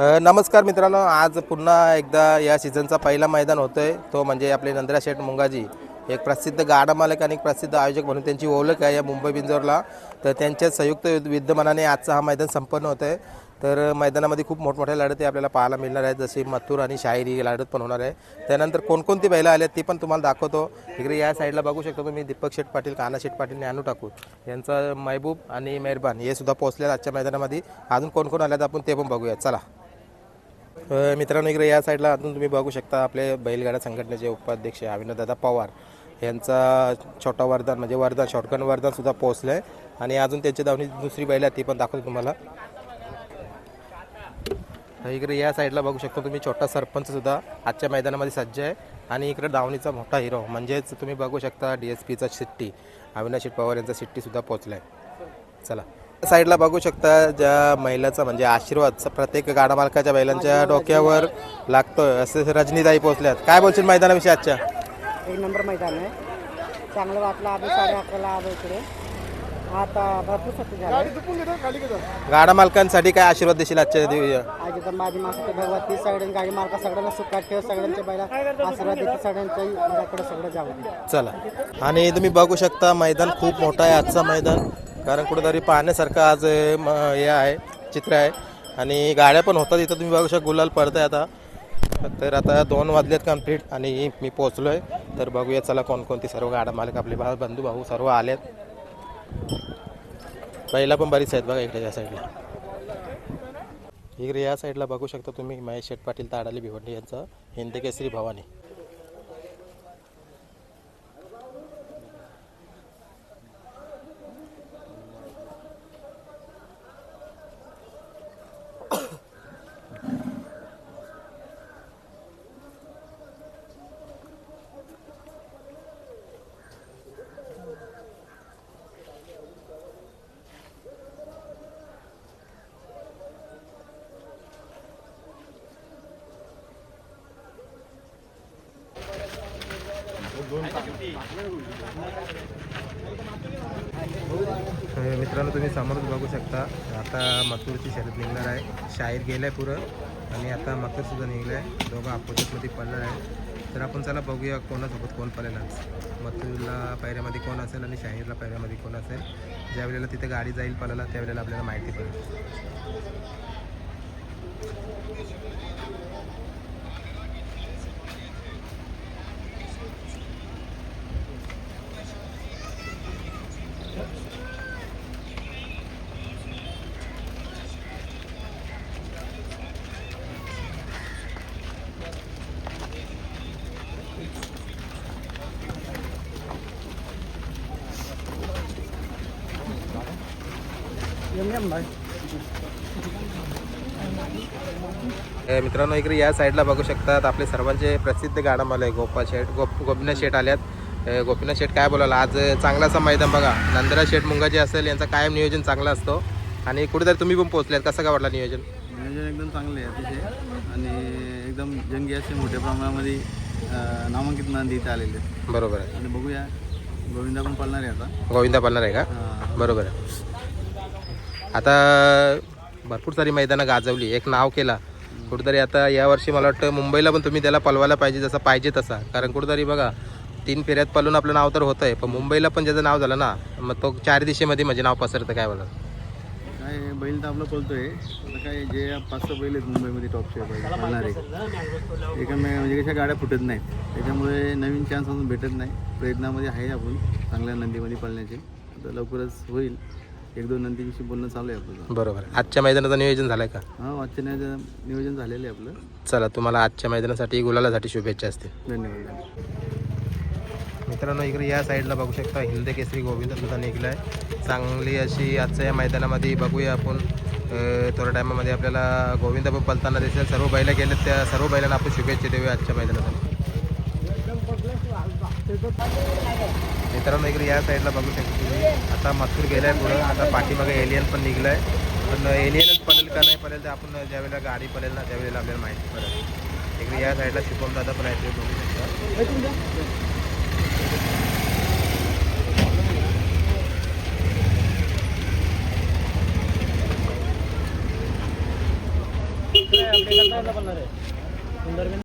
नमस्कार मित्रांनो आज पुन्हा एकदा या सीझनचा पहिला मैदान होतो आहे तो म्हणजे आपले नंद्रा शेठ मुंगाजी एक प्रसिद्ध गाडा मालक आणि प्रसिद्ध आयोजक म्हणून त्यांची ओळख आहे या मुंबई बिंजोरला. तर त्यांच्या संयुक्त विद्यमानाने आजचा हा मैदान संपन्न होतं आहे तर मैदानामध्ये खूप मोठमोठ्या लढती आपल्याला पाहायला मिळणार आहेत. जशी मथुर आणि शाहिरी लढत पण होणार आहे. त्यानंतर कोणकोणती बैलं आल्या आहेत ती पण तुम्हाला दाखवतो. इकडे या साईडला बघू शकतो तुम्ही दीपक शेठ पाटील काना शेठ पाटील आणि टाकू ठाकूर. यांचा महबूब आणि मेहरबान हे सुद्धा पोहोचले आजच्या मैदानामध्ये. अजून कोण कोण आल्यात आपण ते पण बघूया चला. मित्रांनो इकडे या साईडला अजून तुम्ही बघू शकता आपले बैलगाडा संघटनेचे उपाध्यक्ष अविनादादा पवार यांचा छोटा वरदान म्हणजे वरदान शॉर्टकन वरदान सुद्धा पोहोचलं आहे आणि अजून त्यांची धावणी दुसरी बैल आहे ती पण दाखवतो तुम्हाला. इकडे या साईडला बघू शकता तुम्ही छोटा सरपंच सुद्धा आजच्या मैदानामध्ये सज्ज आहे. आणि इकडे धावणीचा मोठा हिरो म्हणजेच तुम्ही बघू शकता डी एस पीचा शिट्टी अविनाश पवार यांचा शिट्टी सुद्धा पोहोचला आहे चला. साईडला बघू शकता ज्या महिलाचा म्हणजे आशीर्वाद प्रत्येक गाडा मालकाच्या बैलांच्या डोक्यावर लागतोय असे रजनीताई पोहोचल्यात. काय बोलशील मैदानाविषयी आजच्या? एक नंबर मैदान आहे. चांगलं वाटलं आम्ही साडे अकराला आलो इकडे. आता भरपूर गाडा मालकांसाठी काय आशीर्वाद देशील आजच्या दिवशी? आज तर माझी माता भगवती सगळ्यांनी गाडी मालका सगळ्यांना सुखात ठेव सगळ्यांच्या बैला आशीर्वाद देते सगळ्यांच्या घराकडे सगळं जाऊ चला. आणि तुम्ही बघू शकता मैदान खूप मोठं आहे आजचं मैदान. कारण कुठेतरी पाहण्यासारखं आज म- हे आहे चित्र आहे. आणि गाड्या पण होतात इथं तुम्ही बघू शकता गुलाल पडत आहे आता. तर आता दोन वाजलेत कंप्लीट आणि मी पोहोचलो आहे तर बघूया चला कोणकोणती सर्व गाड्या मालक आपले भा बंधू भाऊ सर्व आलेत. पहिला पण बरीच आहेत बघा इकडे या साईडला इकडे या साईडला बघू शकता तुम्ही महेश शेठ पाटील ताडाली भिवंडी यांचा हिंदकेसरी भवानी. मित्रांनो तुम्ही समोरच बघू शकता. आता मथुरची शर्यत निघणार आहे. शाहीर गेलाय पुरं आणि आता मथुर सुद्धा निघलं आहे दोघं अपोजिटमध्ये पडणार आहे तर आपण चला बघूया कोणासोबत कोण पडेल आज. मथुरला पायऱ्यामध्ये कोण असेल आणि शाहीरला पायऱ्यामध्ये कोण असेल. ज्या वेळेला तिथे गाडी जाईल पडायला त्यावेळेला आपल्याला माहिती पडेल. मित्रांनो इकडे या साईडला बघू शकतात आपले सर्वांचे प्रसिद्ध मला आहे गोपाल शेठ गोप गोपीनाथ शेठ आल्यात. गोपीनाथ शेठ काय बोलाल? आज चांगलासा मैदान बघा. नंदरा शेठ मुंगाजी असेल यांचा कायम नियोजन चांगला असतो. आणि कुठेतरी तुम्ही पण पोहोचल्यात कसं काय वाटलं नियोजन? नियोजन एकदम चांगले आहे अतिशय. आणि एकदम जंगी असे मोठ्या प्रमाणामध्ये नामांकित नंदी इथे आलेले बरोबर आहे. आणि बघूया. गोविंदा पण पळणार आहे आता. गोविंदा पडणार आहे का? बरोबर आहे. आता भरपूर सारी मैदानं गाजवली. एक नाव केला. कुठेतरी आता यावर्षी मला वाटतं मुंबईला पण तुम्ही त्याला पलवायला पाहिजे जसं पाहिजे तसा. कारण कुठेतरी बघा तीन फेऱ्यात पलून आपलं नाव तर होतं आहे पण मुंबईला पण ज्याचं नाव झालं ना मग तो चार दिशेमध्ये म्हणजे नाव पसरतं काय बोला काय बैल तर आपलं पळतोय. आता काय जे पाच सहा बैल आहेत मुंबईमध्ये टॉपचे बैल पळणारे एका. म्हणजे कशा गाड्या फुटत नाहीत. त्याच्यामुळे नवीन चान्स अजून भेटत नाही. प्रयत्नामध्ये आहे आपण चांगल्या नंदीमध्ये पळण्याचे. आता लवकरच होईल. एक दोन नंदीविषयी बोलणं चालू आहे आपलं. बरोबर. आजच्या मैदानाचं नियोजन झालं का? हां आजच्या नियोजन नियोजन झालेलं आहे आपलं. चला तुम्हाला आजच्या मैदानासाठी गुलालासाठी शुभेच्छा असतील. धन्यवाद धन्यवाद. मित्रांनो इकडे या साईडला बघू शकता हिंद केसरी गोविंद सुद्धा निघला आहे चांगली अशी आजच्या या मैदानामध्ये बघूया आपण. अं, थोड्या टायमामध्ये आपल्याला गोविंद पण पलताना दिसेल. सर्व बैला गेलेत त्या सर्व बैलांना आपण शुभेच्छा देऊया आजच्या मैदानासाठी. मित्रांनो इकडे या साईडला बघू शकता तुम्ही. आता मथुर गेलाय पुढं. आता पाठीमागे एलियन पण निघलाय. पण एलियनच पडेल का नाही पडेल तर आपण ज्यावेळेला गाडी पडेल ना त्यावेळेला आपल्याला माहिती पडेल. इकडे या साईडला शुभम दादा पण आहे ते बघू शकता.